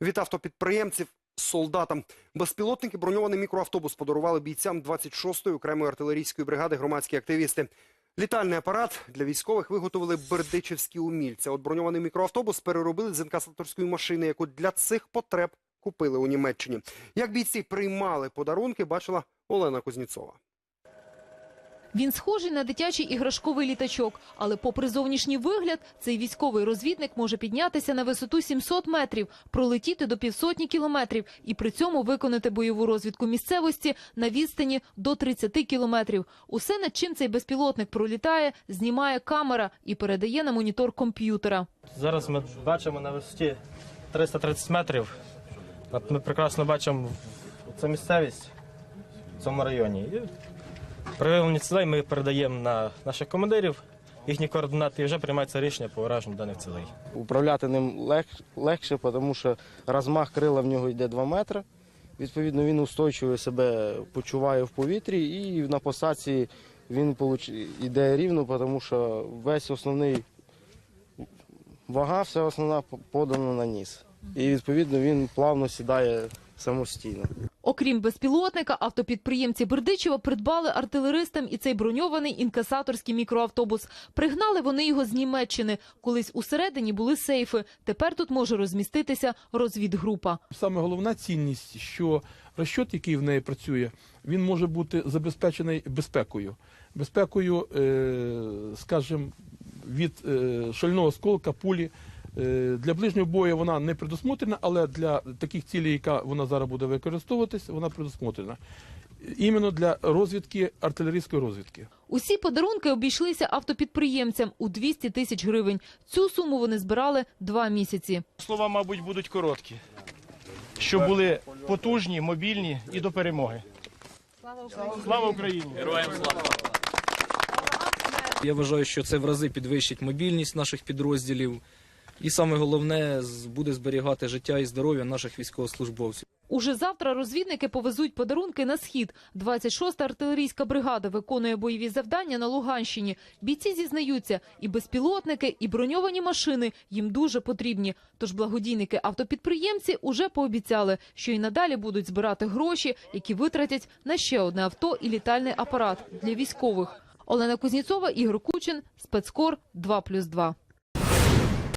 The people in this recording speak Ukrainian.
від автопідприємців солдатам. Безпілотники броньований мікроавтобус подарували бійцям 26-ї окремої артилерійської бригади громадські активісти. Літальний апарат для військових виготовили бердичевські умільці. От броньований мікроавтобус переробили з інкасаторської машини, яку для цих потреб купили у Німеччині. Як бійці приймали подарунки, бачила Олена Кузнєцова. Він схожий на дитячий іграшковий літачок, але попри зовнішній вигляд, цей військовий розвідник може піднятися на висоту 700 метрів, пролетіти до півсотні кілометрів і при цьому виконати бойову розвідку місцевості на відстані до 30 кілометрів. Усе, над чим цей безпілотник пролітає, знімає камера і передає на монітор комп'ютера. Зараз ми бачимо на висоті 330 метрів. Ми прекрасно бачимо цю місцевість в цьому районі. І цілей ми передаємо на наших командирів їхні координати і вже приймається рішення по враженню даних цілей. Управляти ним лег, легше, тому що розмах крила в нього йде 2 метри. Відповідно, він устойчиво себе почуває в повітрі і на посадці він йде рівно, тому що весь основний вага, вся основна подана на ніс. І відповідно він плавно сідає самостійно. Окрім безпілотника, автопідприємці Бердичева придбали артилеристам і цей броньований інкасаторський мікроавтобус. Пригнали вони його з Німеччини. Колись усередині були сейфи. Тепер тут може розміститися розвідгрупа. Саме головна цінність, що розчот, який в неї працює, він може бути забезпечений безпекою. Безпекою, е, скажімо, від е, шального осколка, пулі. Е, Для ближнього бою вона не предусмотрена, але для таких цілей, яка вона зараз буде використовуватись, вона предусмотрена. Іменно для розвідки, артилерійської розвідки. Усі подарунки обійшлися автопідприємцям у 200 тисяч гривень. Цю суму вони збирали два місяці. Слова, мабуть, будуть короткі, щоб були потужні, мобільні і до перемоги. Слава Україні! Героям слава! Я вважаю, що це в рази підвищить мобільність наших підрозділів. І саме головне буде зберігати життя і здоров'я наших військовослужбовців. Уже завтра розвідники повезуть подарунки на схід. 26-та артилерійська бригада виконує бойові завдання на Луганщині. Бійці зізнаються, і безпілотники, і броньовані машини їм дуже потрібні. Тож благодійники автопідприємці уже пообіцяли, що і надалі будуть збирати гроші, які витратять на ще одне авто і літальний апарат для військових. Олена Кузніцова, Ігор Кучин, спецкор 2+,2.